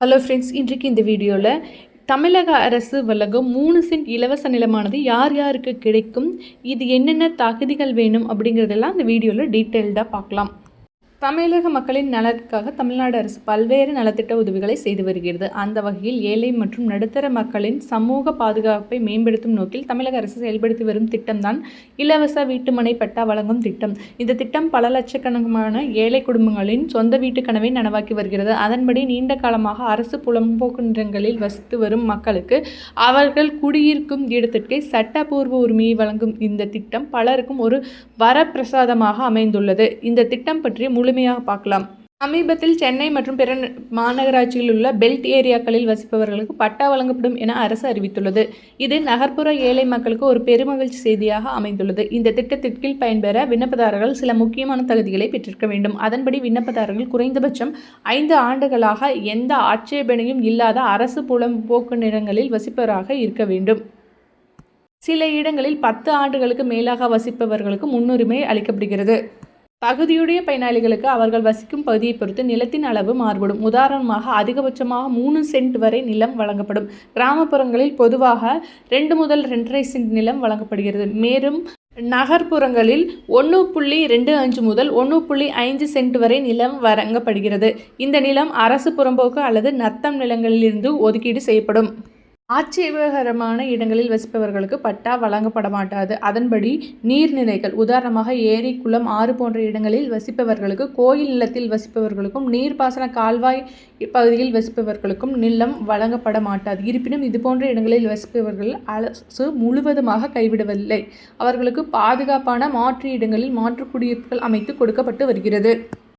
Hello friends இன்றைக்கு இந்த வீடியோவில் தமிழக அரசு வழங்கும் மூணு சென்ட் இலவச நிலமானது யார் யாருக்கு கிடைக்கும் இது என்னென்ன தகுதிகள் வேணும் அப்படிங்கிறதெல்லாம் இந்த வீடியோவில் டீட்டெயில்டாக பார்க்கலாம். தமிழக மக்களின் நலனுக்காக தமிழ்நாடு அரசு பல்வேறு நலத்திட்ட உதவிகளை செய்து வருகிறது. அந்த வகையில் ஏழை மற்றும் நடுத்தர மக்களின் சமூக பாதுகாப்பை மேம்படுத்தும் நோக்கில் தமிழக அரசு செயல்படுத்தி வரும் திட்டம்தான் இலவச வீட்டுமனை பட்டா வழங்கும் திட்டம். இந்த திட்டம் பல லட்சக்கணக்கான ஏழை குடும்பங்களின் சொந்த வீட்டு கனவை நனவாக்கி வருகிறது. அதன்படி நீண்ட காலமாக அரசு புலம்போக்குன்றங்களில் வசித்து வரும் மக்களுக்கு அவர்கள் குடியிருக்கும் இடத்திற்கு சட்டப்பூர்வ உரிமையை வழங்கும் இந்த திட்டம் பலருக்கும் ஒரு வரப்பிரசாதமாக அமைந்துள்ளது. இந்த திட்டம் பற்றி முழு முழுமையாக பார்க்கலாம். சமீபத்தில் சென்னை மற்றும் பிற மாநகராட்சியில் உள்ள பெல்ட் ஏரியாக்களில் வசிப்பவர்களுக்கு பட்டா வழங்கப்படும் என அரசு அறிவித்துள்ளது. இது நகர்ப்புற ஏழை மக்களுக்கு ஒரு பெருமகிழ்ச்சி செய்தியாக அமைந்துள்ளது. இந்த திட்டத்தின் கீழ் பயன்பெற விண்ணப்பதாரர்கள் சில முக்கியமான தகுதிகளை பெற்றிருக்க வேண்டும். அதன்படி விண்ணப்பதாரர்கள் குறைந்தபட்சம் ஐந்து ஆண்டுகளாக எந்த ஆட்சேபனையும் இல்லாத அரசு புலம்போக்கு நிலங்களில் வசிப்பவராக இருக்க வேண்டும். சில இடங்களில் பத்து ஆண்டுகளுக்கு மேலாக வசிப்பவர்களுக்கு முன்னுரிமை அளிக்கப்படுகிறது. பகுதியுடைய பயனாளிகளுக்கு அவர்கள் வசிக்கும் பகுதியை பொறுத்து நிலத்தின் அளவு மாறுபடும். உதாரணமாக அதிகபட்சமாக மூணு சென்ட் வரை நிலம் வழங்கப்படும். கிராமப்புறங்களில் பொதுவாக ரெண்டு முதல் ரெண்டரை சென்ட் நிலம் வழங்கப்படுகிறது. மேலும் நகர்ப்புறங்களில் ஒன்று புள்ளி ரெண்டு அஞ்சு முதல் ஒன்று புள்ளி ஐந்து சென்ட் வரை நிலம் வழங்கப்படுகிறது. இந்த நிலம் அரசு புறம்போக்கு அல்லது நத்தம் நிலங்களிலிருந்து ஒதுக்கீடு செய்யப்படும். ஆட்சேபகரமான இடங்களில் வசிப்பவர்களுக்கு பட்டா வழங்கப்பட மாட்டாது அதன்படி நீர்நிலைகள் உதாரணமாக ஏரி குளம் ஆறு போன்ற இடங்களில் வசிப்பவர்களுக்கு கோயில் நிலத்தில் வசிப்பவர்களுக்கும் நீர்ப்பாசன கால்வாய் பகுதியில் வசிப்பவர்களுக்கும் நிலம் வழங்கப்பட மாட்டாது இருப்பினும் இதுபோன்ற இடங்களில் வசிப்பவர்கள் அரசு முழுவதுமாக கைவிடவில்லை. அவர்களுக்கு பாதுகாப்பான மாற்று இடங்களில் மாற்று குடியிருப்புகள் அமைத்து கொடுக்கப்பட்டு வருகிறது.